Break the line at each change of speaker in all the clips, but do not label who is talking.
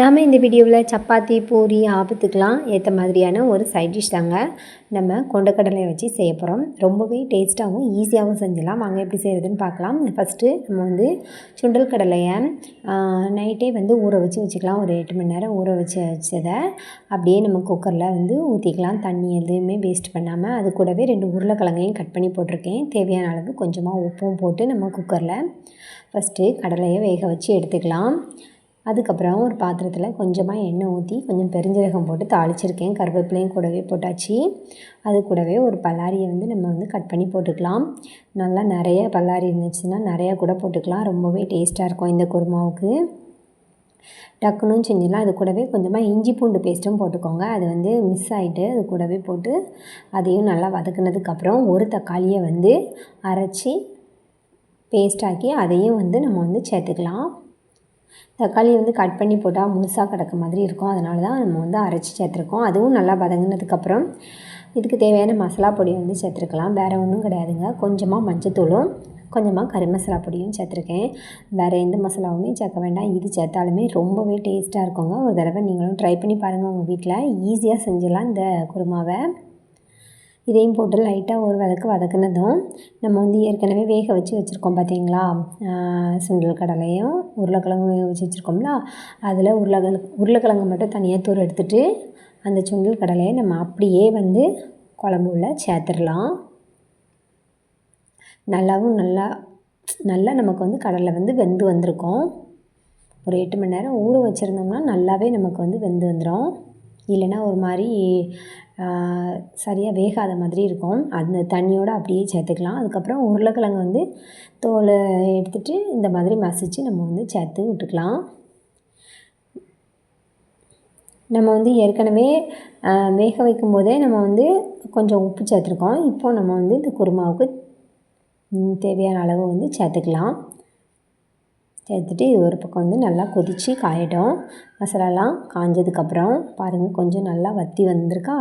நாம் இந்த வீடியோவில் சப்பாத்தி பூரி ஆபத்துக்கெலாம் ஏற்ற மாதிரியான ஒரு சைட் டிஷ் தாங்க நம்ம கொண்டக்கடலை வச்சு செய்ய போகிறோம் ரொம்பவே டேஸ்ட்டாகவும் ஈஸியாகவும் செஞ்சிடலாம். வாங்க எப்படி செய்கிறதுன்னு பார்க்கலாம். ஃபஸ்ட்டு நம்ம வந்து சுண்டல் கடலையை நைட்டே வந்து ஊற வச்சு வச்சுக்கலாம். ஒரு எட்டு மணி நேரம் ஊற வச்சு வச்சதை அப்படியே நம்ம குக்கரில் வந்து ஊற்றிக்கலாம் தண்ணி எதுவுமே வேஸ்ட் பண்ணாமல் அது கூடவே ரெண்டு உருளைக்கிழங்கையும் கட் பண்ணி போட்டிருக்கேன். தேவையான அளவு கொஞ்சமாக உப்பும் போட்டு நம்ம குக்கரில் ஃபஸ்ட்டு கடலையை வேக வச்சு எடுத்துக்கலாம். அதுக்கப்புறம் ஒரு பாத்திரத்தில் கொஞ்சமாக எண்ணெய் ஊற்றி கொஞ்சம் பெருஞ்சீரகம் போட்டு தாளிச்சிருக்கேன். கருவேப்பிலையும் கூடவே போட்டாச்சு. அது கூடவே ஒரு பல்லாரியை வந்து நம்ம வந்து கட் பண்ணி போட்டுக்கலாம். நல்லா நிறைய பல்லாரி இருந்துச்சுன்னா நிறையா கூட போட்டுக்கலாம். ரொம்பவே டேஸ்ட்டாக இருக்கும் இந்த குருமாவுக்கு. டக்குன்னு செஞ்சிடலாம். அது கூடவே கொஞ்சமாக இஞ்சி பூண்டு பேஸ்ட்டும் போட்டுக்கோங்க. அது வந்து மிஸ் ஆகிட்டு அது கூடவே போட்டு அதையும் நல்லா வதக்குனதுக்கப்புறம் ஒரு தக்காளியை வந்து அரைச்சி பேஸ்டாக்கி அதையும் வந்து நம்ம வந்து சேர்த்துக்கலாம். தக்காளி வந்து கட் பண்ணி போட்டால் முழுசாக கிடக்க மாதிரி இருக்கும். அதனால தான் நம்ம வந்து அரைச்சி சேர்த்துருக்கோம். அதுவும் நல்லா வதங்கினதுக்கப்புறம் இதுக்கு தேவையான மசாலா பொடி வந்து சேர்த்துருக்கலாம். வேறு ஒன்றும் கிடையாதுங்க. கொஞ்சமாக மஞ்சத்தூளும் கொஞ்சமாக கறி மசாலா பொடியும் சேர்த்துருக்கேன். வேறு எந்த மசாலாவுமே சேர்க்க வேண்டாம். இது சேர்த்தாலுமே ரொம்பவே டேஸ்ட்டாக இருக்குங்க. ஒரு தடவை நீங்களும் ட்ரை பண்ணி பாருங்கள் உங்கள் வீட்டில் ஈஸியாக செஞ்சிடலாம் இந்த குருமாவை. இதையும் போட்டு லைட்டாக ஒரு வதக்கு வதக்குனதும் நம்ம வந்து ஏற்கனவே வேக வச்சு வச்சுருக்கோம் பார்த்தீங்களா? சுண்டல் கடலையும் உருளைக்கிழங்கும் வேக வச்சு வச்சுருக்கோம்ல. அதில் உருளைக்கிழங்கு உருளைக்கிழங்கு மட்டும் தனியாக தூர் எடுத்துகிட்டு அந்த சுண்டல் கடலையை நம்ம அப்படியே வந்து குழம்பு உள்ள சேர்த்துடலாம். நல்லாவும் நல்லா நல்லா நமக்கு வந்து கடலை வந்து வெந்து வந்திருக்கும். ஒரு எட்டு மணி நேரம் ஊற வச்சுருந்தோம்னா நல்லாவே நமக்கு வந்து வெந்து வந்துடும் இல்லைன்னா ஒரு மாதிரி சரியாக வேகாத மாதிரி இருக்கும். அந்த தண்ணியோடு அப்படியே சேர்த்துக்கலாம். அதுக்கப்புறம் உருளைக்கிழங்கு வந்து தோலை எடுத்துகிட்டு இந்த மாதிரி மசித்து நம்ம வந்து சேர்த்து விட்டுக்கலாம். நம்ம வந்து ஏற்கனவே வேக வைக்கும் போதே நம்ம வந்து கொஞ்சம் உப்பு சேர்த்துருக்கோம். இப்போது நம்ம வந்து இந்த குருமாவுக்கு தேவையான அளவு வந்து சேர்த்துக்கலாம். சேர்த்துட்டு இது ஒரு பக்கம் வந்து நல்லா கொதித்து காயட்டும். மசாலாலாம் காஞ்சதுக்கப்புறம் பாருங்கள் கொஞ்சம் நல்லா வற்றி வந்திருக்கா?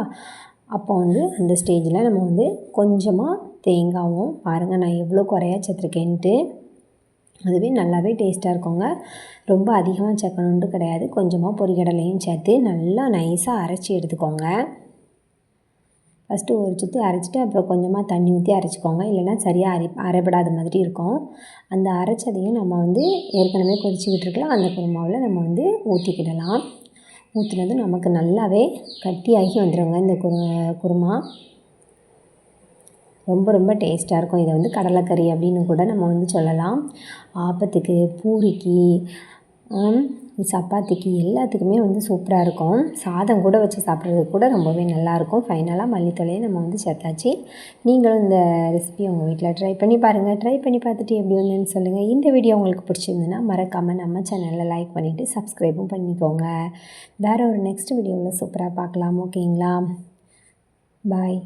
அப்போ வந்து அந்த ஸ்டேஜில் நம்ம வந்து கொஞ்சமாக தேங்காவும் பாருங்கள் நான் எவ்வளோ குறையா சேர்த்துருக்கேன்ட்டு. அதுவே நல்லாவே டேஸ்ட்டாக இருக்குங்க. ரொம்ப அதிகமாக சேர்க்கணுன்ட்டு கிடையாது. கொஞ்சமாக பொறிகடலையும் சேர்த்து நல்லா நைஸாக அரைச்சி எடுத்துக்கோங்க. ஃபஸ்ட்டு ஒரு சுற்றி அரைச்சிட்டு அப்புறம் கொஞ்சமாக தண்ணி ஊற்றி அரைச்சிக்கோங்க. இல்லைன்னா சரியாக அரை அரைப்படாத மாதிரி இருக்கும். அந்த அரைச்சதையும் நம்ம வந்து ஏற்கனவே கொதிச்சுக்கிட்டு இருக்கலாம் அந்த குருமாவில் நம்ம வந்து ஊற்றிக்கிடலாம் ஊற்றினது நமக்கு நல்லாவே கட்டியாகி வந்துடுங்க இந்த குரு குருமா. ரொம்ப ரொம்ப டேஸ்ட்டாக இருக்கும். இதை வந்து கடலைக்கறி அப்படின்னு கூட நம்ம வந்து சொல்லலாம். ஆப்பத்துக்கு பூரிக்கு சப்பாத்திக்கு எல்லாத்துக்குமே வந்து சூப்பராக இருக்கும். சாதம் கூட வச்சு சாப்பிட்றதுக்கு கூட ரொம்பவே நல்லாயிருக்கும். ஃபைனலாக மல்லித்தொலையை நம்ம வந்து சேர்த்தாச்சு. நீங்களும் இந்த ரெசிபி உங்கள் வீட்டில் ட்ரை பண்ணி பாருங்கள் ட்ரை பண்ணி பார்த்துட்டு எப்படி வந்துன்னு சொல்லுங்கள் இந்த வீடியோ உங்களுக்கு பிடிச்சிருந்துன்னா மறக்காமல் நம்ம சேனலில் லைக் பண்ணிவிட்டு சப்ஸ்கிரைபும் பண்ணிக்கோங்க. வேறு ஒரு நெக்ஸ்ட் வீடியோவில் சூப்பராக பார்க்கலாம். ஓகேங்களா பாய்